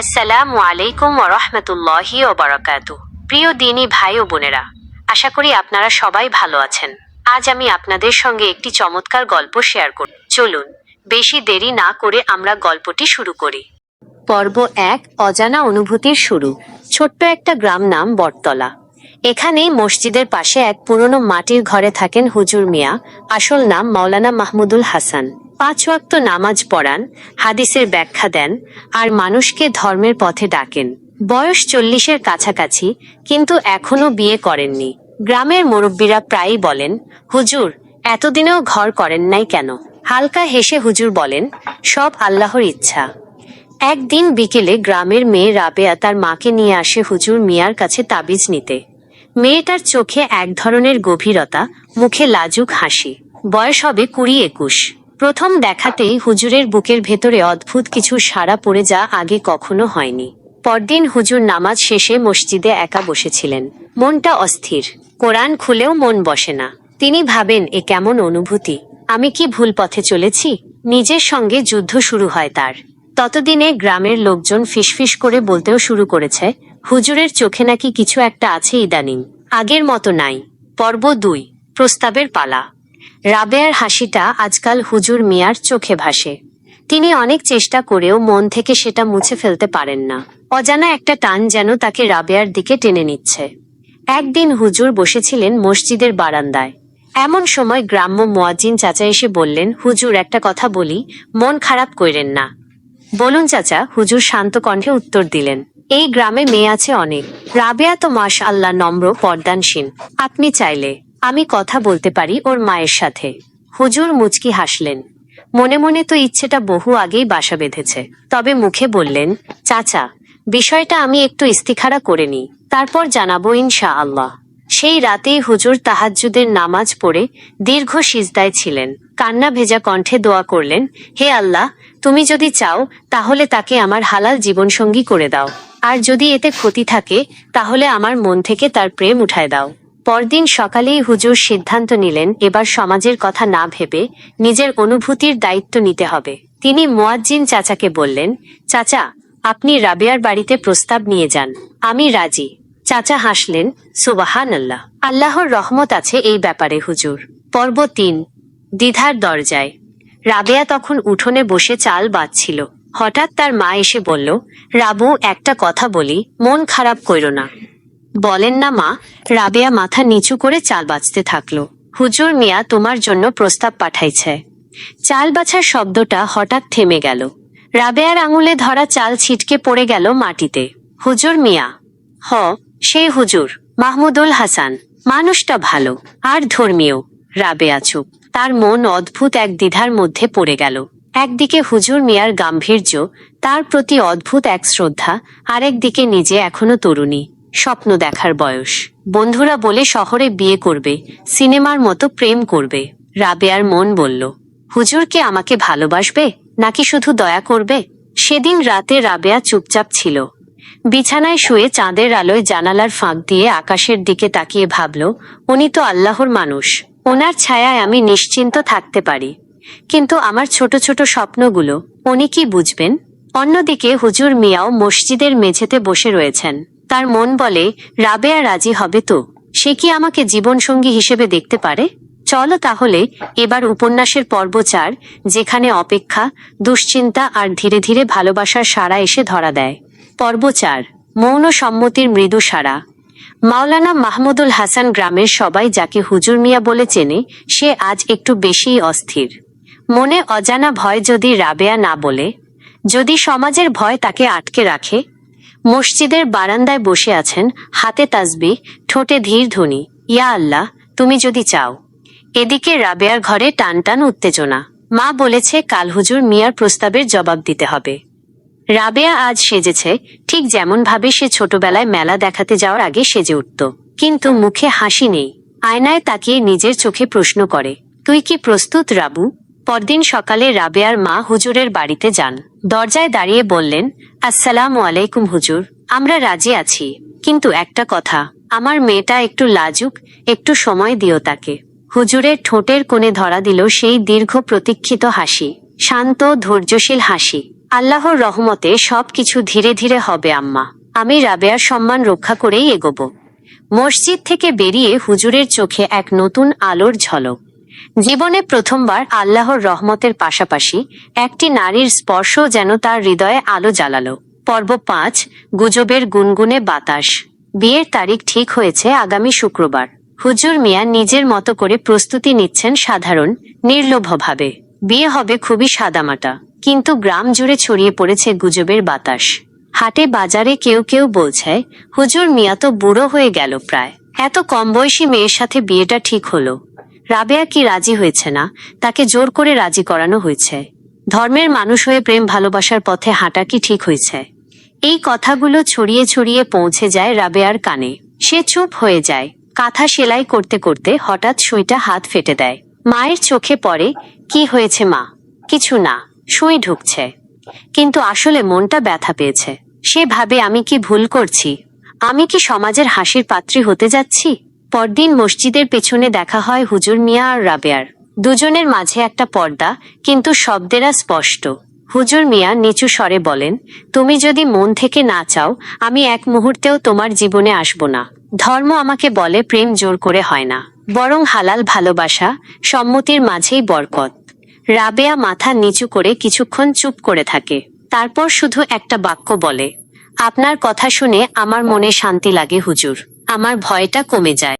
আসসালামু আলাইকুম ওরহমতুল্লাহি ওবরাকাতু প্রিয় দিনী ভাই ও বোনেরা, আশা করি আপনারা সবাই ভালো আছেন। আজ আমি আপনাদের সঙ্গে একটি চমৎকার গল্প শেয়ার করি চলুন, বেশি দেরি না করে আমরা গল্পটি শুরু করি। পর্ব এক, অজানা অনুভূতির শুরু। ছোট্ট একটা গ্রাম নাম বটতলা। এখানেই মসজিদের পাশে এক পুরনো মাটির ঘরে থাকেন হুজুর মিয়া। আসল নাম মাওলানা মাহমুদুল হাসান। পাঁচ ওয়াক্ত নামাজ পড়ান, হাদিসের ব্যাখ্যা দেন আর মানুষকে ধর্মের পথে ডাকেন। বয়স চল্লিশের কাছাকাছি, কিন্তু এখনও বিয়ে করেননি। গ্রামের মুরব্বীরা প্রায়ই বলেন, হুজুর, এতদিনেও ঘর করেন নাই কেন? হালকা হেসে হুজুর বলেন, সব আল্লাহর ইচ্ছা। একদিন বিকেলে গ্রামের মেয়ে রাবেয়া তার মাকে নিয়ে আসে হুজুর মিয়ার কাছে তাবিজ নিতে। মেয়েটার চোখে এক ধরনের গভীরতা, মুখে লাজুক হাসি। বয়স হবে কুড়ি একুশ। প্রথম দেখাতেই হুজুরের বুকের ভেতরে অদ্ভুত কিছু সাড়া পড়ে যা আগে কখনো হয়নি। পরদিন হুজুর নামাজ শেষে মসজিদে একা বসেছিলেন। মনটা অস্থির। কোরআন খুলেও মন বসে না। তিনি ভাবেন, এ কেমন অনুভূতি? আমি কি ভুল পথে চলেছি? নিজের সঙ্গে যুদ্ধ শুরু হয় তার। ততদিনে গ্রামের লোকজন ফিসফিস করে বলতেও শুরু করেছে, হুজুরের চোখে নাকি কিছু একটা আছে ইদানিং। আগের মতো নাই। পর্ব দুই। প্রস্তাবের পালা। রাবেয়ার হাসিটা আজকাল হুজুর মিয়ার চোখে ভাসে। তিনি অনেক চেষ্টা করেও মন থেকে সেটা মুছে ফেলতে পারেন না। অজানা একটা টান যেন তাকে রাবেয়ার দিকে টেনে নিচ্ছে। একদিন হুজুর বসেছিলেন মসজিদের বারান্দায়। এমন সময় গ্রাম্য মোয়াজ্জিন চাচা এসে বললেন, হুজুর, একটা কথা বলি, মন খারাপ কইরেন না। বলুন চাচা, হুজুর শান্ত কণ্ঠে উত্তর দিলেন। এই গ্রামে মেয়ে আছে অনেক। রাবেয়া তো মাস আল্লাহ নম্র পর্দানসীন আপনি চাইলে আমি কথা বলতে পারি ওর মায়ের সাথে। হুজুর মুচকি হাসলেন। মনে মনে তো ইচ্ছেটা বহু আগেই বাসা বেঁধেছে। তবে মুখে বললেন, চাচা, বিষয়টা আমি একটু ইস্তিখারা করে নিই। তারপর জানাব ইনশা আল্লাহ সেই রাতেই হুজুর তাহাজ্জুদের নামাজ পড়ে দীর্ঘ সিজদায় ছিলেন। কান্না ভেজা কণ্ঠে দোয়া করলেন, হে আল্লাহ, তুমি যদি চাও, তাহলে তাকে আমার হালাল জীবনসঙ্গী করে দাও। আর যদি এতে ক্ষতি থাকে, তাহলে আমার মন থেকে তার প্রেম উঠায় দাও। পরদিন সকালেই হুজুর সিদ্ধান্ত নিলেন, এবার সমাজের কথা না ভেবে নিজের অনুভূতির দায়িত্ব নিতে হবে। তিনি মোয়াজ্জিন চাচাকে বললেন, চাচা, আপনি রাবেয়ার বাড়িতে প্রস্তাব নিয়ে যান। আমি রাজি। চাচা হাসলেন সুবাহান আল্লাহ আল্লাহর রহমত আছে এই ব্যাপারে, হুজুর। পর্ব তিন, দ্বিধার দরজায়। রাবেয়া তখন উঠোনে বসে চাল বাঁচছিল হঠাৎ তার মা এসে বলল, রাবু, একটা কথা বলি, মন খারাপ কইরো না। বলেন না মা, রাবেয়া মাথা নিচু করে চাল বাঁচতে থাকল। হুজুর মিয়া তোমার জন্য প্রস্তাব পাঠাইছে। চাল বাছার শব্দটা হঠাৎ থেমে গেল। রাবেয়ার আঙুলে ধরা চাল ছিটকে পড়ে গেল মাটিতে। হুজুর মিয়া, হ, সেই হুজুর, মাহমুদুল হাসান, মানুষটা ভালো, আর ধর্মীয়। রাবেয়া চুপ, তার মন অদ্ভুত এক দ্বিধার মধ্যে পড়ে গেল। একদিকে হুজুর মিয়ার গাম্ভীর্য, তার প্রতি অদ্ভুত এক শ্রদ্ধা, আরেকদিকে নিজে এখনও তরুণী। স্বপ্ন দেখার বয়স। বন্ধুরা বলে শহরে বিয়ে করবে, সিনেমার মতো প্রেম করবে। রাবেয়ার মন বলল হুজুরকে আমাকে ভালোবাসবে? নাকি শুধু দয়া করবে? সেদিন রাতে রাবেয়া চুপচাপ ছিল। বিছানায় শুয়ে চাঁদের আলোয় জানালার ফাঁক দিয়ে আকাশের দিকে তাকিয়ে ভাবল, উনি তো আল্লাহর মানুষ। ওনার ছায়ায় আমি নিশ্চিন্ত থাকতে পারি। কিন্তু আমার ছোট ছোট স্বপ্নগুলো, উনি কি বুঝবেন? অন্যদিকে হুজুর মিয়াও মসজিদের মেঝেতে বসে রয়েছেন। তার মন বলে, রাবেয়া রাজি হবে তো? সে কি আমাকে জীবনসঙ্গী হিসেবে দেখতে পারে? চলো তাহলে এবার উপন্যাসের পর্ব চার, যেখানে অপেক্ষা, দুশ্চিন্তা আর ধীরে ধীরে ভালোবাসার সারা এসে ধরা দেয়। পর্ব চার, মৌন সম্মতির মৃদু সারা মাওলানা মাহমুদুল হাসান গ্রামের সবাই যাকে হুজুর মিয়া বলে চেনে, সে আজ একটু বেশিই অস্থির। মনে অজানা ভয় যদি রাবেয়া না বলে, যদি সমাজের ভয় তাকে আটকে রাখে মসজিদের বারান্দায় বসে আছেন হাতে তাসবি, ঠোঁটে ধীর ধ্বনি। ইয়া আল্লাহ, তুমি যদি চাও। এদিকে রাবেয়ার ঘরে টান টান উত্তেজনা। মা বলেছে, কাল হুজুর মিয়ার প্রস্তাবের জবাব দিতে হবে। রাবেয়া আজ সেজেছে, ঠিক যেমন ভাবে সে ছোটবেলায় মেলা দেখাতে যাওয়ার আগে সেজে উঠত। কিন্তু মুখে হাসি নেই। আয়নায় তাকিয়ে নিজের চোখে প্রশ্ন করে, তুই কি প্রস্তুত, রাবু? পরদিন সকালে রাবেয়ার মা হুজুরের বাড়িতে যান। দরজায় দাঁড়িয়ে বললেন, আসসালামু আলাইকুম হুজুর, আমরা রাজি আছি। কিন্তু একটা কথা, আমার মেয়েটা একটু লাজুক, একটু সময় দিও তাকে। হুজুরের ঠোঁটের কোণে ধরা দিল সেই দীর্ঘ প্রতীক্ষিত হাসি, শান্ত, ধৈর্যশীল হাসি। আল্লাহর রহমতে সবকিছু ধীরে ধীরে হবে আম্মা। আমি রাবেয়ার সম্মান রক্ষা করেই এগোব। মসজিদ থেকে বেরিয়ে হুজুরের চোখে এক নতুন আলোর ঝলক। জীবনে প্রথমবার আল্লাহর রহমতের পাশাপাশি একটি নারীর স্পর্শ যেন তার হৃদয়ে আলো জ্বালালো। পর্ব পাঁচ, গুজবের গুনগুনে বাতাস। বিয়ের তারিখ ঠিক হয়েছে আগামী শুক্রবার। হুজুর মিয়া নিজের মতো করে প্রস্তুতি নিচ্ছেন সাধারণ, নির্লোভভাবে। বিয়ে হবে খুবই সাদামাটা, কিন্তু গ্রাম জুড়ে ছড়িয়ে পড়েছে গুজবের বাতাস। হাটে বাজারে কেউ কেউ বলছে, হুজুর মিয়া তো বুড়ো হয়ে গেল প্রায়। এত কম বয়সী মেয়ের সাথে বিয়েটা ঠিক হলো। রাবেয়া কি রাজি হয়েছে না? তাকে জোর করে রাজি করানো হয়েছে। ধর্মের মানুষ হয়ে প্রেম ভালোবাসার পথে হাঁটা কি ঠিক হয়েছে? এই কথাগুলো ছড়িয়ে ছড়িয়ে পৌঁছে যায় রাবেয়ার কানে। সে চুপ হয়ে যায়। কাঁথা সেলাই করতে করতে হঠাৎ সুইটা হাত ফেটে দেয়। মায়ের চোখে পড়ে, কি হয়েছে মা? কিছু না, সুই ঢুকছে। কিন্তু আসলে মনটা ব্যথা পেয়েছে। সে ভাবে, আমি কি ভুল করছি? আমি কি সমাজের হাসির পাত্রী হতে যাচ্ছি? পরদিন মসজিদের পেছনে দেখা হয় হুজুর মিয়া আর রাবেয়ার। দুজনের মাঝে একটা পর্দা, কিন্তু শব্দেরা স্পষ্ট। হুজুর মিয়া নিচু স্বরে বলেন, তুমি যদি মন থেকে না চাও, আমি এক মুহূর্তেও তোমার জীবনে আসব না। ধর্ম আমাকে বলে প্রেম জোর করে হয় না। বরং হালাল ভালোবাসা, সম্মতির মাঝেই বরকত। রাবেয়া মাথা নিচু করে কিছুক্ষণ চুপ করে থাকে। তারপর শুধু একটা বাক্য বলে, আপনার কথা শুনে আমার মনে শান্তি লাগে হুজুর। আমার ভয়টা কমে যায়।